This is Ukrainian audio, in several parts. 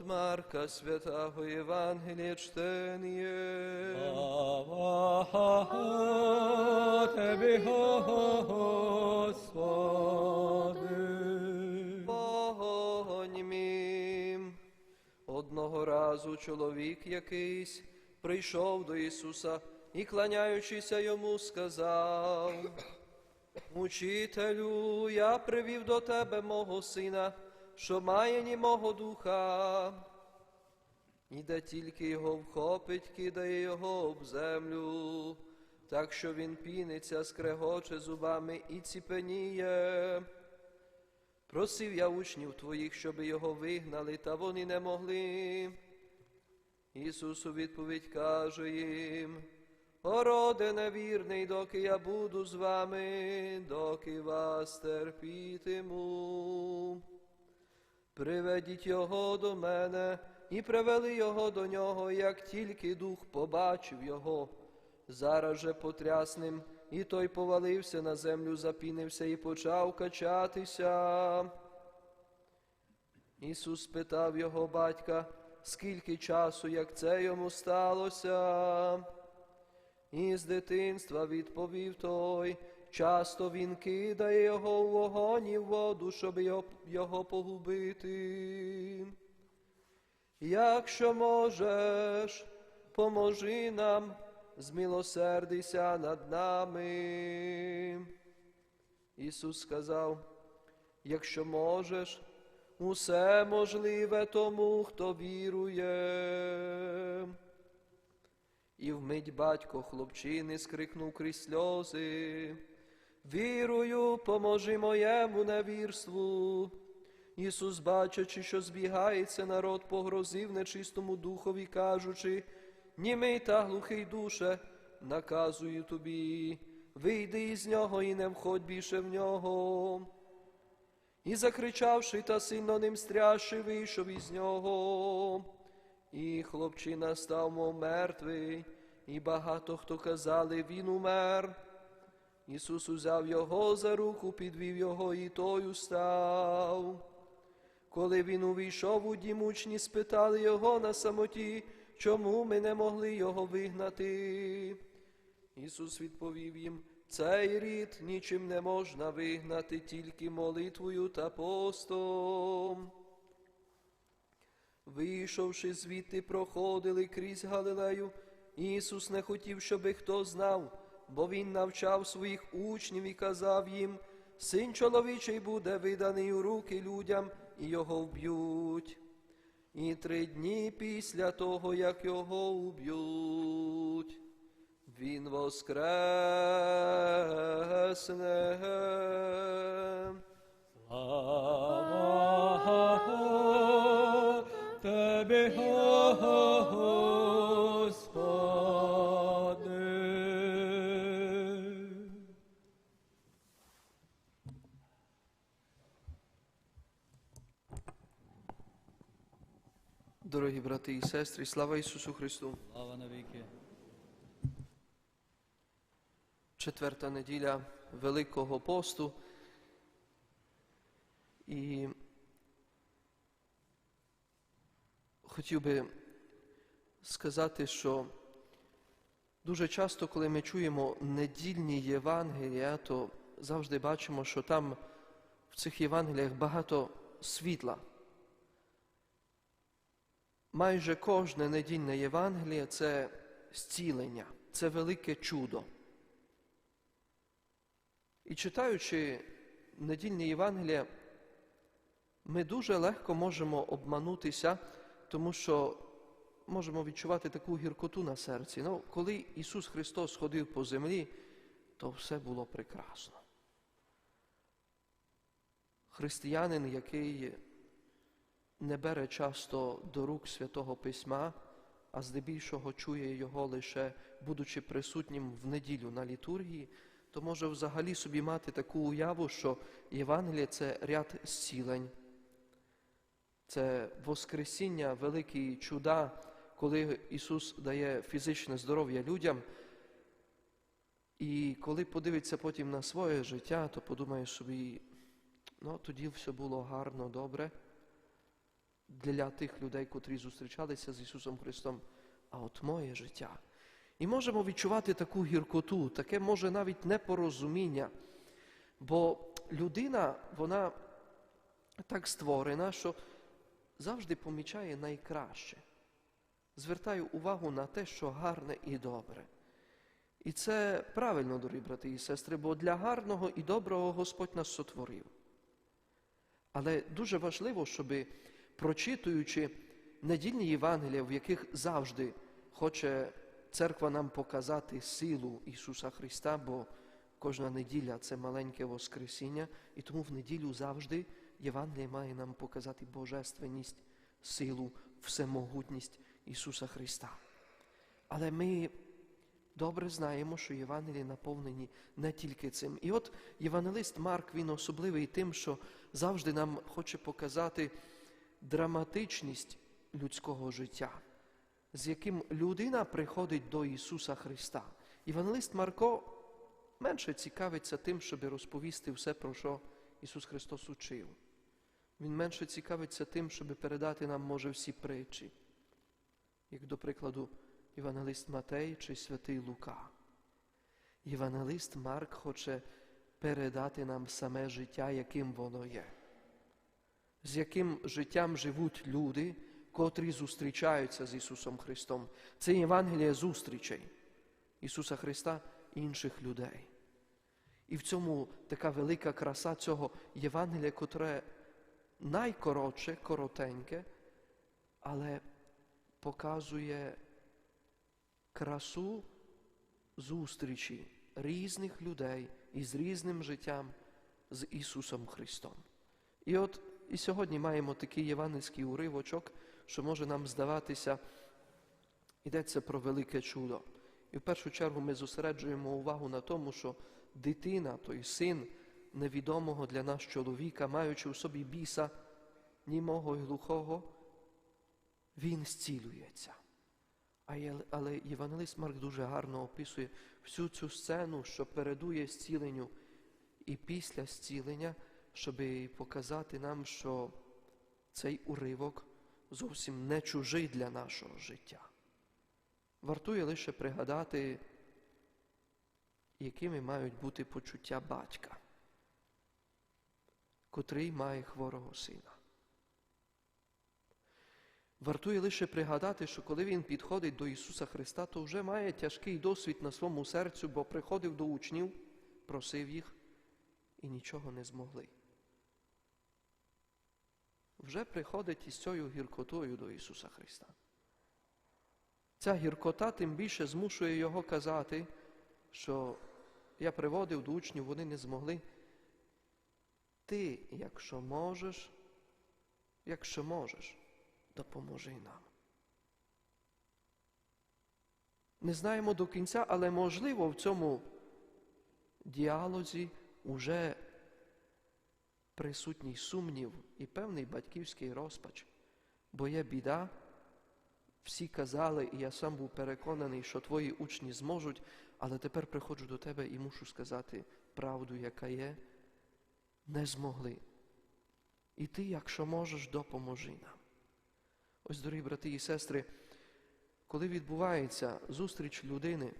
От Марка Святого Євангелія чтеніє. Слава Тобі, Господи. Погоньмім. Одного разу чоловік якийсь прийшов до Ісуса і, кланяючися йому, сказав: Учителю, я привів до тебе мого сина, що має німого духа. І де тільки його вхопить, кидає його об землю, так що він піниться, скрегоче зубами і ціпеніє. Просив я учнів твоїх, щоб його вигнали, та вони не могли. Ісус у відповідь каже їм, Ороде невірний, доки я буду з вами, доки вас терпітиму. Приведіть його до мене і привели його до нього, як тільки дух побачив його. Зараз же потрясним, і той повалився на землю, запінився і почав качатися. Ісус спитав його батька, скільки часу, як це йому сталося. І з дитинства відповів той, часто він кидає його в вогонь і в воду, щоб його, погубити. Якщо можеш, поможи нам, змилосердися над нами. Ісус сказав, якщо можеш, усе можливе тому, хто вірує. І вмить батько хлопчини скрикнув крізь сльози. Вірую, поможи моєму невірству. Ісус, бачачи, що збігається народ, погрозив нечистому духові, кажучи, німий та глухий душе, наказую тобі, вийди із нього і не входь більше в нього. І закричавши та сильно ним стряши, вийшов із нього. І хлопчина став мов мертвий, і багато хто казали, він умер. Ісус узяв його за руку, підвів його, і той устав. Коли він увійшов у дім, учні спитали його на самоті, чому ми не могли його вигнати. Ісус відповів їм, цей рід нічим не можна вигнати, тільки молитвою та постом. Вийшовши звідти, проходили крізь Галилею. Ісус не хотів, щоби хто знав, бо Він навчав своїх учнів і казав їм, Син чоловічий буде виданий у руки людям, і його вб'ють. І три дні після того, як його уб'ють, він воскресне. Слава Дорогі брати і сестри, слава Ісусу Христу! Слава навіки. четверта неділя Великого посту. І хотів би сказати, що дуже часто, коли ми чуємо недільні Євангелія, то завжди бачимо, що там в цих Євангеліях багато світла. Майже кожне недільне Євангеліє це зцілення, це велике чудо. І читаючи недільні Євангелія, ми дуже легко можемо обманутися, тому що можемо відчувати таку гіркоту на серці. Ну, коли Ісус Христос ходив по землі, то все було прекрасно. Християнин, який не бере часто до рук святого Письма, а здебільшого чує його лише будучи присутнім в неділю на літургії, то може взагалі собі мати таку уяву, що Євангеліє це ряд зцілень, це Воскресіння, великі чуда, коли Ісус дає фізичне здоров'я людям. І коли подивиться потім на своє життя, то подумає собі, ну тоді все було гарно, добре. Для тих людей, котрі зустрічалися з Ісусом Христом, а от моє життя. І можемо відчувати таку гіркоту, таке може навіть непорозуміння. Бо людина, вона так створена, що завжди помічає найкраще. Звертає увагу на те, що гарне і добре. І це правильно, дорогі брати і сестри, бо для гарного і доброго Господь нас сотворив. Але дуже важливо, щоб прочитуючи недільні Євангелія, в яких завжди хоче церква нам показати силу Ісуса Христа, бо кожна неділя це маленьке Воскресіння, і тому в неділю завжди Євангеліє має нам показати божественність, силу, всемогутність Ісуса Христа. Але ми добре знаємо, що Євангелії наповнені не тільки цим. І от євангелист Марк, він особливий тим, що завжди нам хоче показати драматичність людського життя, з яким людина приходить до Ісуса Христа. Євангелист Марко менше цікавиться тим, щоб розповісти все, про що Ісус Христос учив. Він менше цікавиться тим, щоб передати нам, може, всі притчі, як, до прикладу, Євангелист Матей чи святий Лука. Євангелист Марк хоче передати нам саме життя, яким воно є, з яким життям живуть люди, котрі зустрічаються з Ісусом Христом. Це Євангеліє зустрічей Ісуса Христа і інших людей. І в цьому така велика краса цього Євангелія, котре найкоротше, коротеньке, але показує красу зустрічі різних людей із різним життям з Ісусом Христом. І от і сьогодні маємо такий євангельський уривочок, що може нам здаватися, йдеться про велике чудо. І в першу чергу ми зосереджуємо увагу на тому, що дитина, той син невідомого для нас чоловіка, маючи в собі біса, німого і глухого, він зцілюється. Але Євангелист Марк дуже гарно описує всю цю сцену, що передує зціленню і після зцілення, щоб показати нам, що цей уривок зовсім не чужий для нашого життя. Вартує лише пригадати, якими мають бути почуття батька, котрий має хворого сина. Вартує лише пригадати, що коли він підходить до Ісуса Христа, то вже має тяжкий досвід на своєму серцю, бо приходив до учнів, просив їх і нічого не змогли. Вже приходить із цією гіркотою до Ісуса Христа. Ця гіркота тим більше змушує Його казати, що я приводив до учнів, вони не змогли. Ти, якщо можеш, якщо можеш, допоможи нам. Не знаємо до кінця, але можливо в цьому діалозі уже присутній сумнів і певний батьківський розпач, бо є біда. Всі казали, і я сам був переконаний, що твої учні зможуть, але тепер приходжу до тебе і мушу сказати правду, яка є, не змогли. І ти, якщо можеш, допоможи нам. Ось, дорогі брати і сестри, коли відбувається зустріч людини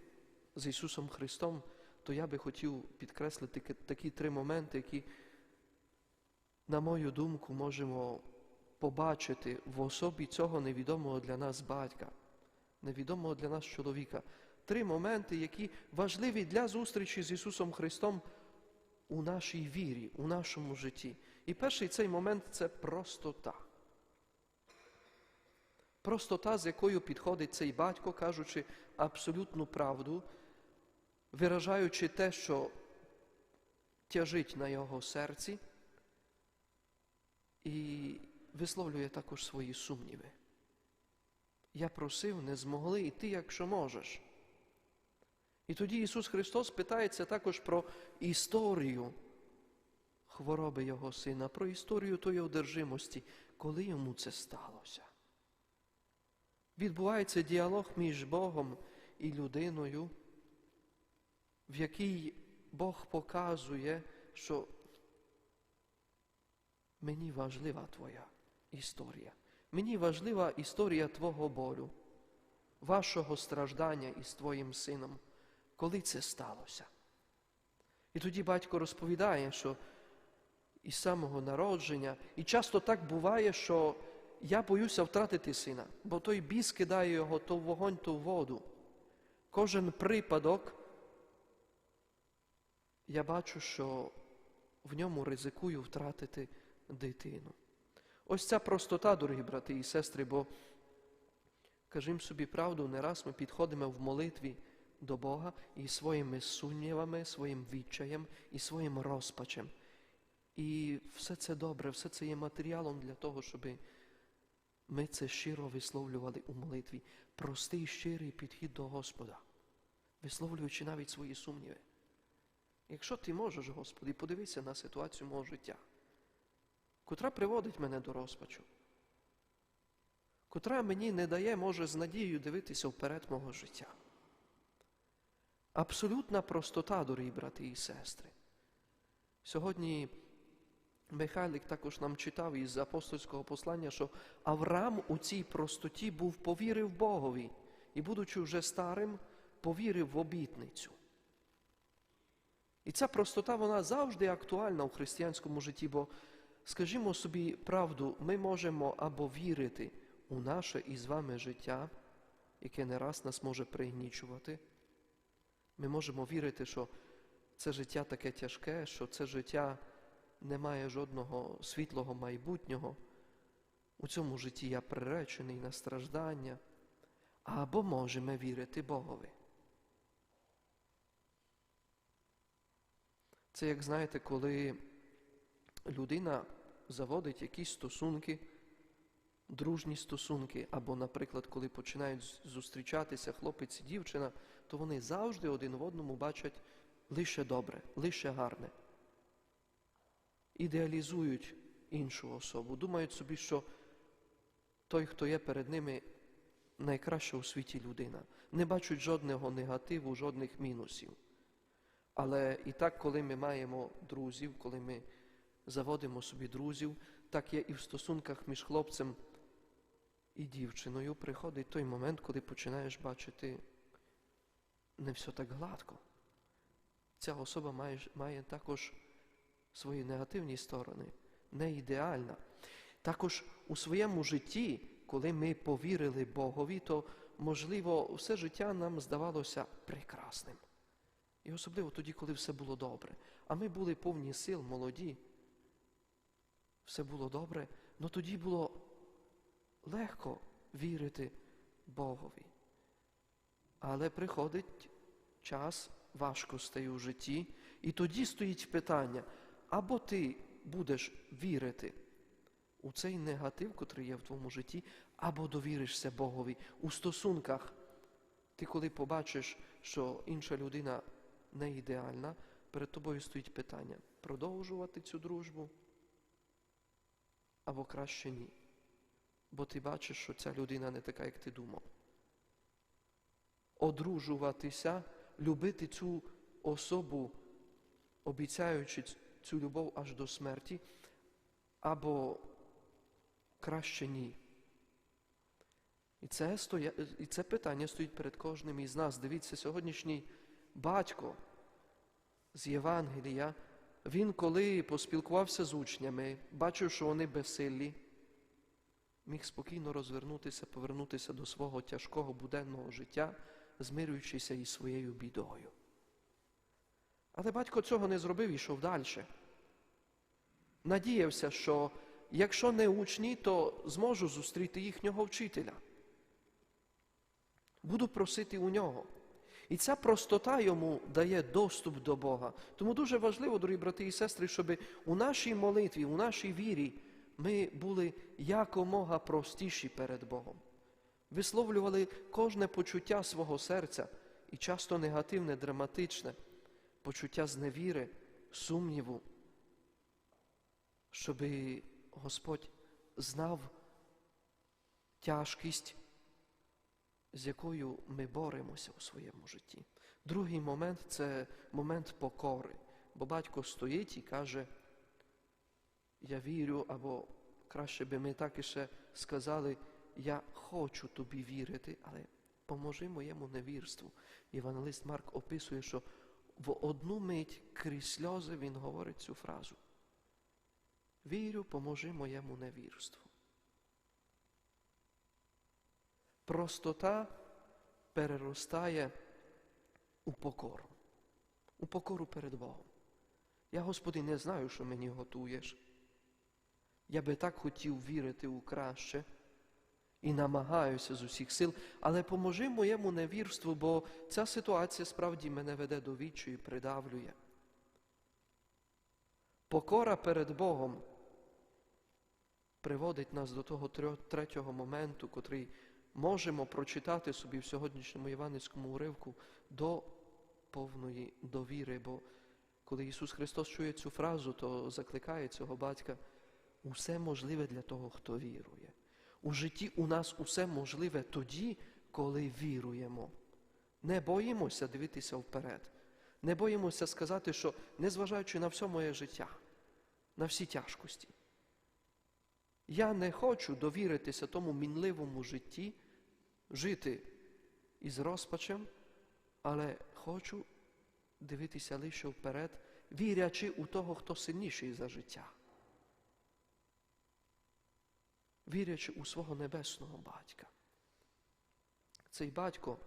з Ісусом Христом, то я би хотів підкреслити такі три моменти, які, на мою думку, можемо побачити в особі цього невідомого для нас батька, невідомого для нас чоловіка. Три моменти, які важливі для зустрічі з Ісусом Христом у нашій вірі, у нашому житті. І перший цей момент це простота. Простота, з якою підходить цей батько, кажучи абсолютну правду, виражаючи те, що тяжить на його серці, і висловлює також свої сумніви. Я просив, не змогли, і ти, якщо можеш. І тоді Ісус Христос питається також про історію хвороби Його Сина, про історію тої одержимості, коли йому це сталося. Відбувається діалог між Богом і людиною, в якій Бог показує, що мені важлива твоя історія. мені важлива історія Твого болю, вашого страждання із Твоїм сином, коли це сталося. І тоді батько розповідає, що із самого народження, і часто так буває, що я боюся втратити сина, бо той біс кидає його то в вогонь, то в воду. Кожен припадок, я бачу, що в ньому ризикую втратити дитину. Ось ця простота, дорогі брати і сестри, бо, кажімо собі правду, не раз ми підходимо в молитві до Бога і своїми сумнівами, своїм відчаєм і своїм розпачем. І все це добре, все це є матеріалом для того, щоб ми це щиро висловлювали у молитві. Простий щирий підхід до Господа, висловлюючи навіть свої сумніви. Якщо ти можеш, Господи, подивися на ситуацію мого життя, котра приводить мене до розпачу, котра мені не дає, може, з надією дивитися вперед мого життя. Абсолютна простота, дорогі брати і сестри. Сьогодні Михайлик також нам читав із апостольського послання, що Авраам у цій простоті був повірив Богові і, будучи вже старим, повірив в обітницю. І ця простота, вона завжди актуальна у християнському житті, бо, скажімо собі правду, ми можемо або вірити у наше із вами життя, яке не раз нас може пригнічувати. Ми можемо вірити, що це життя таке тяжке, що це життя не має жодного світлого майбутнього. У цьому житті я приречений на страждання, або можемо вірити Богові. Це, як знаєте, коли людина заводить якісь стосунки, дружні стосунки, або, наприклад, коли починають зустрічатися хлопець і дівчина, то вони завжди один в одному бачать лише добре, лише гарне. Ідеалізують іншу особу, думають собі, що той, хто є перед ними, найкраща у світі людина. Не бачать жодного негативу, жодних мінусів. Але і так, коли ми маємо друзів, коли ми заводимо собі друзів, так є і в стосунках між хлопцем і дівчиною приходить той момент, коли починаєш бачити не все так гладко. Ця особа має, має також свої негативні сторони, не ідеальна. Також у своєму житті, коли ми повірили Богові, то, можливо, все життя нам здавалося прекрасним. І особливо тоді, коли все було добре. А ми були повні сил, молоді. Все було добре, але тоді було легко вірити Богові. Але приходить час важкостей у житті, і тоді стоїть питання, або ти будеш вірити у цей негатив, котрий є в твоєму житті, або довіришся Богові у стосунках. Ти коли побачиш, що інша людина не ідеальна, перед тобою стоїть питання продовжувати цю дружбу або краще ні. Бо ти бачиш, що ця людина не така, як ти думав. Одружуватися, любити цю особу, обіцяючи цю любов аж до смерті, або краще ні. І це, стоя... І це питання стоїть перед кожним із нас. Дивіться, сьогоднішній батько з Євангелія, він, коли поспілкувався з учнями, бачив, що вони безсиллі, міг спокійно розвернутися, повернутися до свого тяжкого буденного життя, змирюючися із своєю бідою. Але батько цього не зробив і йшов далі. Надіявся, що якщо не учні, то зможу зустріти їхнього вчителя. Буду просити у нього. І ця простота йому дає доступ до Бога. Тому дуже важливо, дорогі брати і сестри, щоб у нашій молитві, у нашій вірі ми були якомога простіші перед Богом. Висловлювали кожне почуття свого серця, і часто негативне, драматичне, почуття зневіри, сумніву, щоб Господь знав тяжкість з якою ми боремося у своєму житті. Другий момент це момент покори. Бо батько стоїть і каже, я вірю, або краще би ми так іще сказали, я хочу тобі вірити, але поможи моєму невірству. Євангелист Марк описує, що в одну мить крізь сльози він говорить цю фразу. Вірю, поможи моєму невірству. Простота переростає у покору, у покору перед Богом. Я, Господи, не знаю, що мені готуєш. Я би так хотів вірити у краще і намагаюся з усіх сил, але поможи моєму невірству, бо ця ситуація справді мене веде до вічу і придавлює. Покора перед Богом приводить нас до того третього моменту, котрий можемо прочитати собі в сьогоднішньому євангельському уривку до повної довіри. Бо коли Ісус Христос чує цю фразу, то закликає цього батька усе можливе для того, хто вірує. У житті у нас усе можливе тоді, коли віруємо. Не боїмося дивитися вперед. Не боїмося сказати, що незважаючи на все моє життя, на всі тяжкості, я не хочу довіритися тому мінливому житті, жити із розпачем, але хочу дивитися лише вперед, вірячи у того, хто сильніший за життя. Вірячи у свого небесного батька. Цей батько,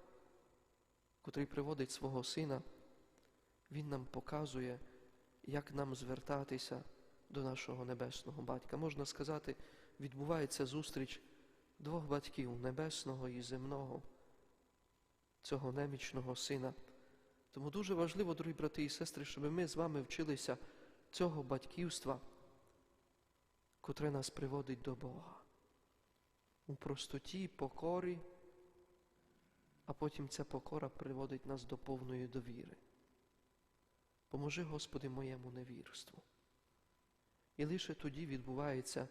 котрий приводить свого сина, він нам показує, як нам звертатися до нашого небесного батька. Можна сказати, відбувається зустріч двох батьків небесного і земного, цього немічного сина. Тому дуже важливо, дорогі брати і сестри, щоб ми з вами вчилися цього батьківства, котре нас приводить до Бога. У простоті, покорі, а потім ця покора приводить нас до повної довіри. Поможи, Господи, моєму невірству. І лише тоді відбувається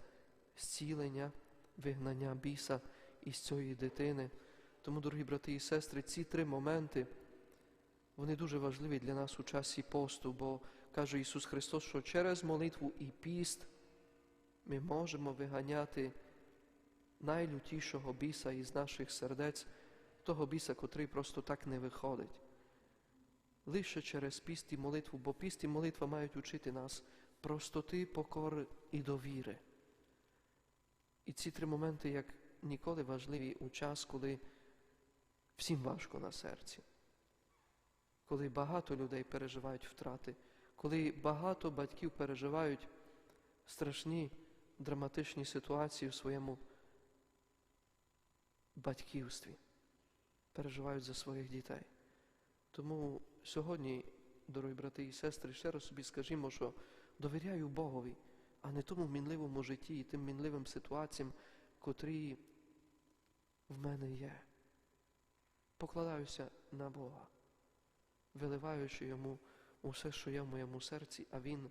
зцілення, вигнання біса із цієї дитини. Тому, дорогі брати і сестри, ці три моменти, вони дуже важливі для нас у часі посту, бо каже Ісус Христос, що через молитву і піст ми можемо виганяти найлютішого біса із наших сердець, того біса, котрий просто так не виходить. Лише через піст і молитву, бо піст і молитва мають учити нас простоти, покори і довіри. І ці три моменти, як ніколи важливі у час, коли всім важко на серці, коли багато людей переживають втрати, коли багато батьків переживають страшні драматичні ситуації в своєму батьківстві, переживають за своїх дітей. Тому сьогодні, дорогі брати і сестри, ще раз собі скажімо, що довіряю Богові, а не тому мінливому житті і тим мінливим ситуаціям, котрі в мене є. Покладаюся на Бога, виливаючи йому усе, що є в моєму серці, а Він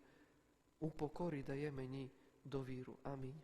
у покорі дає мені довіру. Амінь.